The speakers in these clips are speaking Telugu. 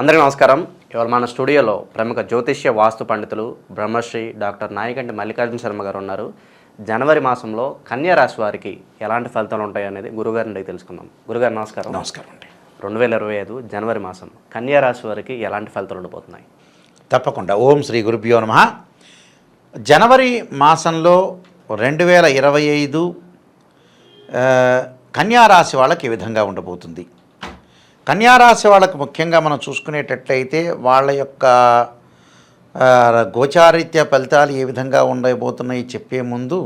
అందరికీ నమస్కారం. ఇవాళ మన స్టూడియోలో ప్రముఖ జ్యోతిష్య వాస్తు పండితులు బ్రహ్మశ్రీ డాక్టర్ నాయకంటి మల్లికార్జున శర్మ గారు ఉన్నారు. జనవరి మాసంలో కన్యా రాశి వారికి ఎలాంటి ఫలితాలు ఉంటాయి అనేది గురుగారిని అడిగి తెలుసుకుందాం. గురుగారు నమస్కారం. నమస్కారం అండి. రెండు వేల ఇరవై ఐదు జనవరి మాసం కన్యా రాశి వారికి ఎలాంటి ఫలితాలు ఉండబోతున్నాయి తప్పకుండా. ఓం శ్రీ గురుభ్యో నమ. జనవరి మాసంలో రెండు వేల ఇరవై ఐదు కన్యారాశి వాళ్ళకి ఈ విధంగా ఉండబోతుంది. కన్యారాశి వాళ్ళకు ముఖ్యంగా మనం చూసుకునేటట్లయితే వాళ్ళ యొక్క గోచారిత్య గోచారీత్య ఫలితాలు ఏ విధంగా ఉండబోతున్నాయి చెప్పే ముందు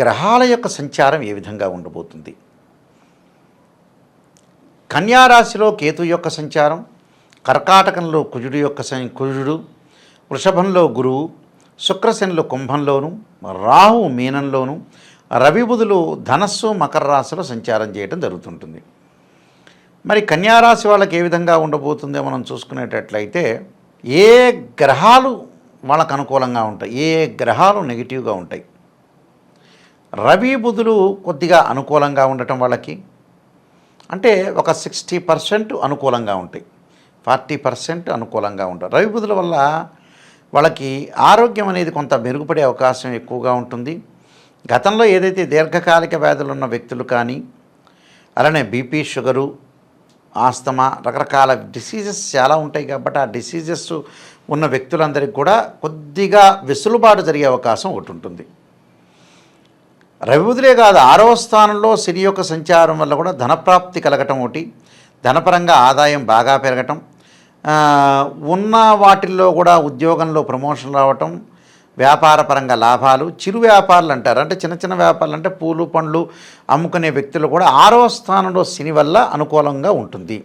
గ్రహాల యొక్క సంచారం ఏ విధంగా ఉండబోతుంది? కన్యారాశిలో కేతు యొక్క సంచారం కర్కాటకంలో కుజుడు యొక్క కుజుడు వృషభంలో గురువు శుక్రశనిలో కుంభంలోను రాహు మీనంలోను రవిబుధులు ధనస్సు మకర రాశిలో సంచారం చేయడం జరుగుతుంటుంది. మరి కన్యారాశి వాళ్ళకి ఏ విధంగా ఉండబోతుందో మనం చూసుకునేటట్లయితే ఏ గ్రహాలు వాళ్ళకు అనుకూలంగా ఉంటాయి ఏ గ్రహాలు నెగిటివ్గా ఉంటాయి. రవి బుధులు కొద్దిగా అనుకూలంగా ఉండటం వాళ్ళకి అంటే ఒక సిక్స్టీ పర్సెంట్ అనుకూలంగా ఉంటాయి ఫార్టీ పర్సెంట్ అనుకూలంగా ఉంటాయి. రవి బుధుల వల్ల వాళ్ళకి ఆరోగ్యం అనేది కొంత మెరుగుపడే అవకాశం ఎక్కువగా ఉంటుంది. గతంలో ఏదైతే దీర్ఘకాలిక వ్యాధులు ఉన్న వ్యక్తులు కానీ అలానే బీపీ షుగరు ఆస్తమా రకరకాల డిసీజెస్ చాలా ఉంటాయి కాబట్టి ఆ డిసీజెస్ ఉన్న వ్యక్తులందరికీ కూడా కొద్దిగా వెసులుబాటు జరిగే అవకాశం ఒకటి ఉంటుంది. రవిబుధులే కాదు ఆరవ స్థానంలో శని యొక్క సంచారం వల్ల కూడా ధనప్రాప్తి కలగటం ఒకటి ధనపరంగా ఆదాయం బాగా పెరగటం ఉన్న వాటిల్లో కూడా ఉద్యోగంలో ప్రమోషన్ రావటం వ్యాపారపరంగా లాభాలు చిరు వ్యాపారులు అంటారు. అంటే చిన్న చిన్న వ్యాపారాలు అంటే పూలు పండ్లు అమ్ముకునే వ్యక్తులు కూడా ఆరవ స్థానంలో శని వల్ల అనుకూలంగా ఉంటుంది.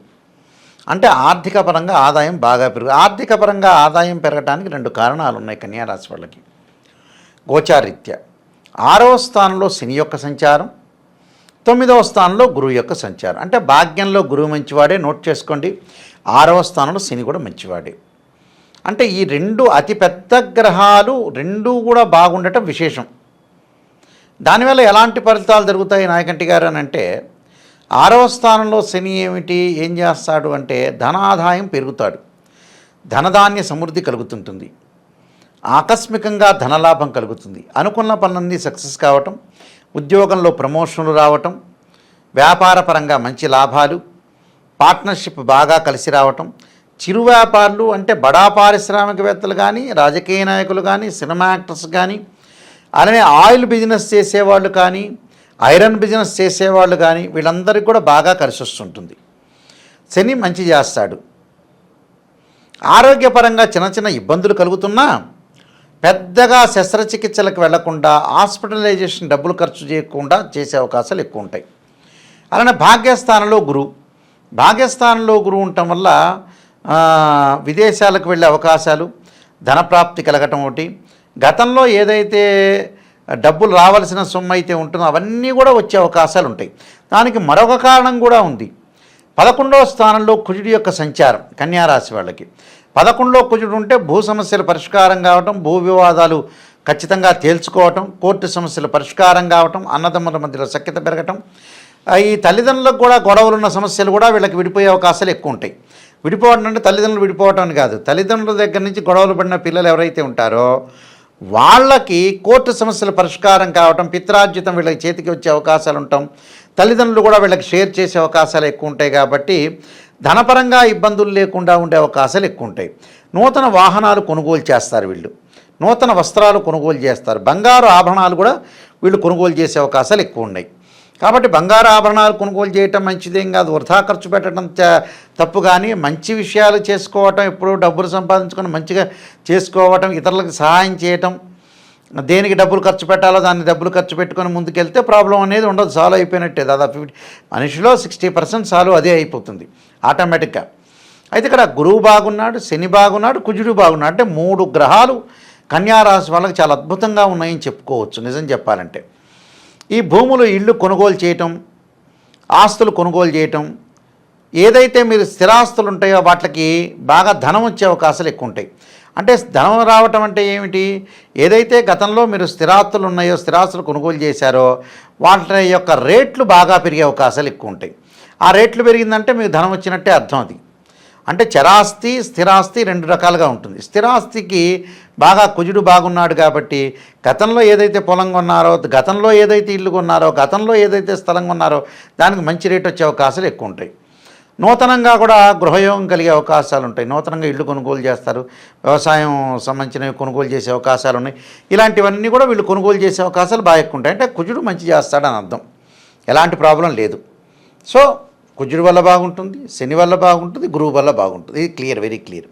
అంటే ఆర్థిక పరంగా ఆదాయం బాగా పెరుగు ఆర్థిక పరంగా ఆదాయం పెరగడానికి రెండు కారణాలు ఉన్నాయి కన్యారాశి వాళ్ళకి. గోచారీత్య. ఆరవ స్థానంలో శని యొక్క సంచారం తొమ్మిదవ స్థానంలో గురువు యొక్క సంచారం. అంటే భాగ్యంలో గురువు మంచివాడే నోట్ చేసుకోండి. ఆరవ స్థానంలో శని కూడా మంచివాడే. అంటే ఈ రెండు అతిపెద్ద గ్రహాలు రెండు కూడా బాగుండటం విశేషం. దానివల్ల ఎలాంటి ఫలితాలు జరుగుతాయి నాయకంటి గారు అని అంటే ఆరవ స్థానంలో శని ఏమిటి ఏం చేస్తాడు అంటే ధనాదాయం పెరుగుతాడు. ధనధాన్య సమృద్ధి కలుగుతుంటుంది. ఆకస్మికంగా ధనలాభం కలుగుతుంది. అనుకున్న పనులన్నీ సక్సెస్ కావటం ఉద్యోగంలో ప్రమోషన్లు రావటం వ్యాపారపరంగా మంచి లాభాలు పార్ట్నర్షిప్ బాగా కలిసి రావటం చిరు వ్యాపారులు అంటే బడా పారిశ్రామికవేత్తలు కానీ రాజకీయ నాయకులు కానీ సినిమా యాక్టర్స్ కానీ అలానే ఆయిల్ బిజినెస్ చేసేవాళ్ళు కానీ ఐరన్ బిజినెస్ చేసేవాళ్ళు కానీ వీళ్ళందరికీ కూడా బాగా కలిసి వస్తుంటుంది. శని మంచి చేస్తాడు. ఆరోగ్యపరంగా చిన్న చిన్న ఇబ్బందులు కలుగుతున్నా పెద్దగా శస్త్రచికిత్సలకు వెళ్ళకుండా హాస్పిటలైజేషన్ డబ్బులు ఖర్చు చేయకుండా చేసే అవకాశాలు ఎక్కువ ఉంటాయి. అలానే భాగ్యస్థానంలో గురువు. భాగ్యస్థానంలో గురువు ఉండటం వల్ల విదేశాలకు వెళ్ళే అవకాశాలు ధనప్రాప్తి కలగటం ఒకటి. గతంలో ఏదైతే డబ్బులు రావాల్సిన సొమ్ము అయితే ఉంటుందో అవన్నీ కూడా వచ్చే అవకాశాలు ఉంటాయి. దానికి మరొక కారణం కూడా ఉంది. పదకొండవ స్థానంలో కుజుడి యొక్క సంచారం కన్యారాశి వాళ్ళకి. పదకొండులో కుజుడు ఉంటే భూ సమస్యల పరిష్కారం కావటం భూ వివాదాలు ఖచ్చితంగా తేల్చుకోవటం కోర్టు సమస్యల పరిష్కారం కావటం అన్నదమ్ముల మధ్యలో సఖ్యత పెరగటం. ఈ తల్లిదండ్రులకు కూడా గొడవలున్న సమస్యలు కూడా వీళ్ళకి విడిపోయే అవకాశాలు ఎక్కువ ఉంటాయి. విడిపోవడం అంటే తల్లిదండ్రులు విడిపోవటం కాదు. తల్లిదండ్రుల దగ్గర నుంచి గొడవలు పడిన పిల్లలు ఎవరైతే ఉంటారో వాళ్ళకి కోర్టు సమస్యల పరిష్కారం కావటం పిత్రార్జితం వీళ్ళకి చేతికి వచ్చే అవకాశాలు ఉంటాం. తల్లిదండ్రులు కూడా వీళ్ళకి షేర్ చేసే అవకాశాలు ఎక్కువ ఉంటాయి కాబట్టి ధనపరంగా ఇబ్బందులు లేకుండా ఉండే అవకాశాలు ఎక్కువ ఉంటాయి. నూతన వాహనాలు కొనుగోలు చేస్తారు వీళ్ళు. నూతన వస్త్రాలు కొనుగోలు చేస్తారు. బంగారు ఆభరణాలు కూడా వీళ్ళు కొనుగోలు చేసే అవకాశాలు ఎక్కువ ఉన్నాయి. కాబట్టి బంగారు ఆభరణాలు కొనుగోలు చేయటం మంచిదేం కాదు. వృధా ఖర్చు పెట్టడం తప్పు కానీ మంచి విషయాలు చేసుకోవటం ఎప్పుడూ డబ్బులు సంపాదించుకొని మంచిగా చేసుకోవటం ఇతరులకు సహాయం చేయటం దేనికి డబ్బులు ఖర్చు పెట్టాలో దాన్ని డబ్బులు ఖర్చు పెట్టుకొని ముందుకెళ్తే ప్రాబ్లం అనేది ఉండదు సాల్వ్ అయిపోయినట్టే. దాదాపు ఫిఫ్టీ మనిషిలో సిక్స్టీ పర్సెంట్ సాల్వ్ అదే అయిపోతుంది ఆటోమేటిక్గా. అయితే ఇక్కడ గురువు బాగున్నాడు శని బాగున్నాడు కుజుడు బాగున్నాడు. అంటే మూడు గ్రహాలు కన్యారాశి వాళ్ళకి చాలా అద్భుతంగా ఉన్నాయని చెప్పుకోవచ్చు నిజం చెప్పాలంటే. ఈ భూములు ఇళ్ళు కొనుగోలు చేయటం ఆస్తులు కొనుగోలు చేయటం ఏదైతే మీరు స్థిరాస్తులు ఉంటాయో వాటికి బాగా ధనం వచ్చే అవకాశాలు ఎక్కువ ఉంటాయి అంటే ధనం రావటం అంటే ఏమిటి? ఏదైతే గతంలో మీరు స్థిరాస్తులు ఉన్నాయో స్థిరాస్తులు కొనుగోలు చేశారో వాటి యొక్క రేట్లు బాగా పెరిగే అవకాశాలు ఎక్కువ ఉంటాయి ఆ రేట్లు పెరిగిందంటే మీకు ధనం వచ్చినట్టే అర్థం అది. అంటే చరాస్తి స్థిరాస్తి రెండు రకాలుగా ఉంటుంది. స్థిరాస్తికి బాగా కుజుడు బాగున్నాడు కాబట్టి గతంలో ఏదైతే పొలం కొన్నారో గతంలో ఏదైతే ఇల్లు కొన్నారో గతంలో ఏదైతే స్థలం కొన్నారో దానికి మంచి రేట్ వచ్చే అవకాశాలు ఎక్కువ ఉంటాయి. నూతనంగా కూడా గృహయోగం కలిగే అవకాశాలు ఉంటాయి. నూతనంగా ఇల్లు కొనుగోలు చేస్తారు. వ్యవసాయం సంబంధించినవి కొనుగోలు చేసే అవకాశాలు ఉన్నాయి. ఇలాంటివన్నీ కూడా వీళ్ళు కొనుగోలు చేసే అవకాశాలు బాగా ఎక్కువ ఉంటాయి. అంటే కుజుడు మంచి చేస్తాడని అర్థం. ఎలాంటి ప్రాబ్లం లేదు. సో కుజుడి వల్ల బాగుంటుంది శని వల్ల బాగుంటుంది గురువు వల్ల బాగుంటుంది. ఇది క్లియర్ వెరీ క్లియర్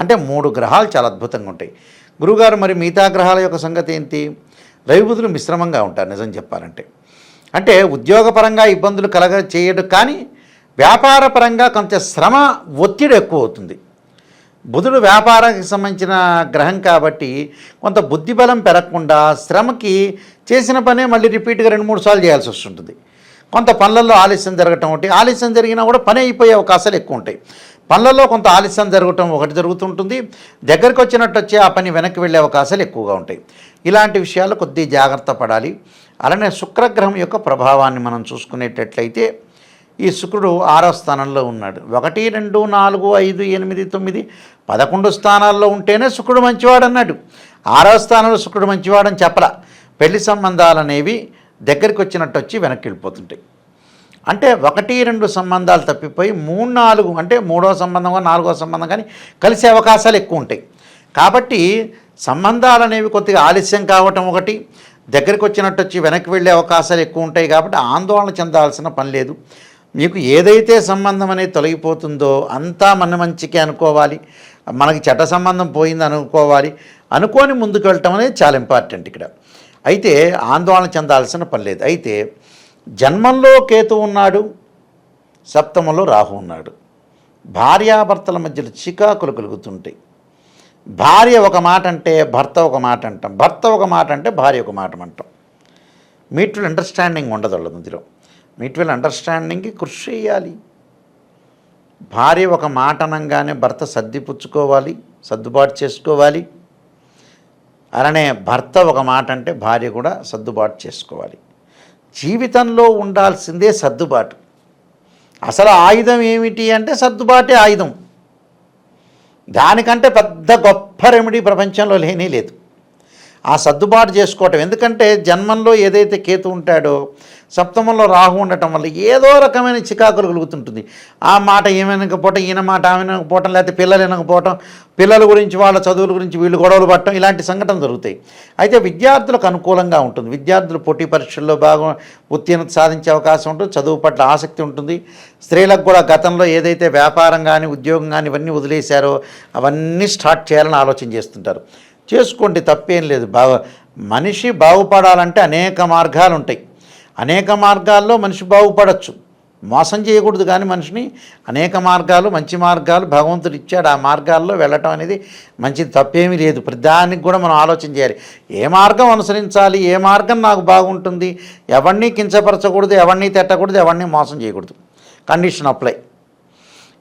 అంటే మూడు గ్రహాలు చాలా అద్భుతంగా ఉంటాయి. గురువుగారు మరి మిగతా గ్రహాల యొక్క సంగతి ఏంటి? రవిబుధులు మిశ్రమంగా ఉంటారు నిజం చెప్పాలంటే. అంటే ఉద్యోగపరంగా ఇబ్బందులు కలగ చేయడు కానీ వ్యాపారపరంగా కొంత శ్రమ ఒత్తిడి ఎక్కువ అవుతుంది. బుధుడు వ్యాపారానికి సంబంధించిన గ్రహం కాబట్టి కొంత బుద్ధిబలం పెరగకుండా శ్రమకి చేసిన పనే మళ్ళీ రిపీట్గా రెండు మూడు సార్లు చేయాల్సి వస్తుంటుంది. కొంత పనులలో ఆలస్యం జరగటం ఒకటి ఆలస్యం జరిగినా కూడా పని అయిపోయే అవకాశాలు ఎక్కువ ఉంటాయి. పనులలో కొంత ఆలస్యం జరగటం ఒకటి జరుగుతుంటుంది. దగ్గరికి వచ్చినట్టు వచ్చి ఆ పని వెనక్కి వెళ్ళే అవకాశాలు ఎక్కువగా ఉంటాయి. ఇలాంటి విషయాలు కొద్ది జాగ్రత్త పడాలి. అలానే శుక్రగ్రహం యొక్క ప్రభావాన్ని మనం చూసుకునేటట్లయితే ఈ శుక్రుడు ఆరో స్థానంలో ఉన్నాడు. ఒకటి రెండు నాలుగు ఐదు ఎనిమిది తొమ్మిది పదకొండు స్థానాల్లో ఉంటేనే శుక్రుడు మంచివాడు అన్నాడు ఆరో స్థానంలో శుక్రుడు మంచివాడని చెప్పలా. పెళ్ళి సంబంధాలు అనేవి దగ్గరికి వచ్చినట్టు వచ్చి వెనక్కి వెళ్ళిపోతుంటాయి అంటే ఒకటి రెండు సంబంధాలు తప్పిపోయి మూడు నాలుగు అంటే మూడో సంబంధం కానీ నాలుగో సంబంధం కానీ కలిసే అవకాశాలు ఎక్కువ ఉంటాయి కాబట్టి సంబంధాలు అనేవి కొద్దిగా ఆలస్యం కావటం ఒకటి దగ్గరికి వచ్చినట్టు వచ్చి వెనక్కి వెళ్ళే అవకాశాలు ఎక్కువ ఉంటాయి కాబట్టి ఆందోళన చెందాల్సిన పని లేదు. మీకు ఏదైతే సంబంధం అనేది తొలగిపోతుందో అంతా మన మంచికి అనుకోవాలి. మనకి చెడ్డ సంబంధం పోయింది అనుకోవాలి అనుకొని ముందుకు వెళ్ళటం అనేది చాలా ఇంపార్టెంట్ ఇక్కడ. అయితే ఆందోళన చెందాల్సిన పని లేదు. అయితే జన్మంలో కేతు ఉన్నాడు సప్తమంలో రాహు ఉన్నాడు. భార్యాభర్తల మధ్యలో చికాకులు కలుగుతుంటాయి. భార్య ఒక మాట అంటే భర్త ఒక మాట అంటాం. భర్త ఒక మాట అంటే భార్య ఒక మాట అంటాం. మీట్వల్ అండర్స్టాండింగ్ ఉండదు వాళ్ళ మధ్యలో. మీట్వల్ అండర్స్టాండింగ్కి కృషి చేయాలి. భార్య ఒక మాట అనగానే భర్త సర్దిపుచ్చుకోవాలి సర్దుబాటు చేసుకోవాలి. అలానే భర్త ఒక మాట అంటే భార్య కూడా సర్దుబాటు చేసుకోవాలి. జీవితంలో ఉండాల్సిందే సర్దుబాటు. అసలు ఆయుధం ఏమిటి అంటే సర్దుబాటే ఆయుధం. దానికంటే పెద్ద గొప్ప రెమెడీ ప్రపంచంలో లేనే లేదు. ఆ సర్దుబాటు చేసుకోవటం. ఎందుకంటే జన్మంలో ఏదైతే కేతు ఉంటాడో సప్తమంలో రాహు ఉండటం వల్ల ఏదో రకమైన చికాకులు కలుగుతుంటుంది. ఆ మాట ఏమనకపోవటం ఈయన మాట ఆమె వినకపోవటం లేకపోతే పిల్లలు వినకపోవటం పిల్లల గురించి వాళ్ళ చదువుల గురించి వీళ్ళు గొడవలు పడటం ఇలాంటి సంఘటన జరుగుతాయి. అయితే విద్యార్థులకు అనుకూలంగా ఉంటుంది. విద్యార్థులు పోటీ పరీక్షల్లో బాగా ఉత్తీర్ణత సాధించే అవకాశం ఉంటుంది. చదువు పట్ల ఆసక్తి ఉంటుంది. స్త్రీలకు కూడా గతంలో ఏదైతే వ్యాపారం కానీ ఉద్యోగం కానీ ఇవన్నీ వదిలేశారో అవన్నీ స్టార్ట్ చేయాలని ఆలోచన చేస్తుంటారు. చేసుకోండి తప్పేం లేదు. బాగు మనిషి బాగుపడాలంటే అనేక మార్గాలు ఉంటాయి అనేక మార్గాల్లో మనిషి బాగుపడచ్చు. మోసం చేయకూడదు కానీ మనిషిని అనేక మార్గాలు మంచి మార్గాలు భగవంతుడు ఇచ్చాడు. ఆ మార్గాల్లో వెళ్ళటం అనేది మంచిది తప్పేమీ లేదు. ప్రతిదానికి కూడా మనం ఆలోచన చేయాలి. ఏ మార్గం అనుసరించాలి? ఏ మార్గం నాకు బాగుంటుంది? ఎవరిని కించపరచకూడదు? ఎవరిని తిట్టకూడదు? ఎవరిని మోసం చేయకూడదు? Condition apply.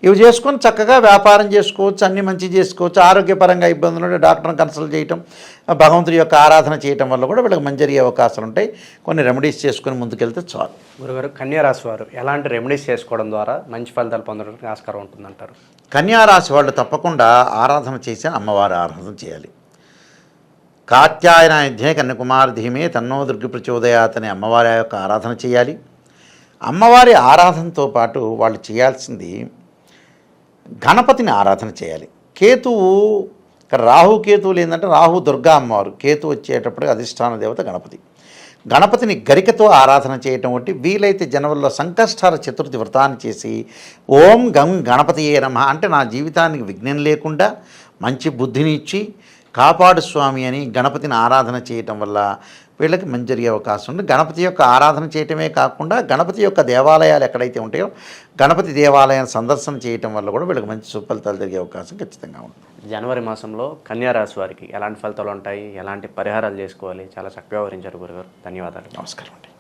ఇవి చేసుకొని చక్కగా వ్యాపారం చేసుకోవచ్చు అన్ని మంచి చేసుకోవచ్చు ఆరోగ్యపరంగా ఇబ్బందులు ఉంటే డాక్టర్ని కన్సల్ట్ చేయటం భగవంతుడి యొక్క ఆరాధన చేయటం వల్ల కూడా వీళ్ళకి మంచి జరిగే అవకాశాలు ఉంటాయి. కొన్ని రెమెడీస్ చేసుకొని ముందుకెళ్తే చాలు. గురుగారు కన్యా రాశి వారు ఎలాంటి రెమెడీస్ చేసుకోవడం ద్వారా మంచి ఫలితాలు పొందడానికి ఆస్కారం ఉంటుందంటారు? కన్యా రాశి వాళ్ళు తప్పకుండా ఆరాధన చేసి అమ్మవారి ఆరాధన చేయాలి. కాత్యాయన యుద్ధే కన్యకుమార్ ధీమే తన్నో దుర్గి ప్రచోదయాత్ అనే అమ్మవారి యొక్క ఆరాధన చేయాలి. అమ్మవారి ఆరాధనతో పాటు వాళ్ళు చేయాల్సింది గణపతిని ఆరాధన చేయాలి. కేతువు ఇక్కడ రాహు కేతువులు ఏంటంటే రాహు దుర్గా అమ్మవారు. కేతు వచ్చేటప్పుడు అధిష్టాన దేవత గణపతి. గణపతిని గరికతో ఆరాధన చేయటం వంటి వీలైతే జనవరిలో సంకష్టాల చతుర్థి వ్రతాన్ని చేసి ఓం గం గణపతి ఏ నమ అంటే నా జీవితానికి విఘ్నం లేకుండా మంచి బుద్ధిని ఇచ్చి కాపాడు స్వామి అని గణపతిని ఆరాధన చేయటం వల్ల వీళ్ళకి మంచి జరిగే అవకాశం ఉంది. గణపతి యొక్క ఆరాధన చేయటమే కాకుండా గణపతి యొక్క దేవాలయాలు ఎక్కడైతే ఉంటాయో గణపతి దేవాలయాన్ని సందర్శన చేయటం వల్ల కూడా వీళ్ళకి మంచి సుఫలితాలు జరిగే అవకాశం ఖచ్చితంగా ఉంటుంది జనవరి మాసంలో కన్యా రాశి వారికి ఎలాంటి ఫలితాలు ఉంటాయి? ఎలాంటి పరిహారాలు చేసుకోవాలి? చాలా చక్కగా వివరించారు గురుగారు. ధన్యవాదాలు. నమస్కారం అండి.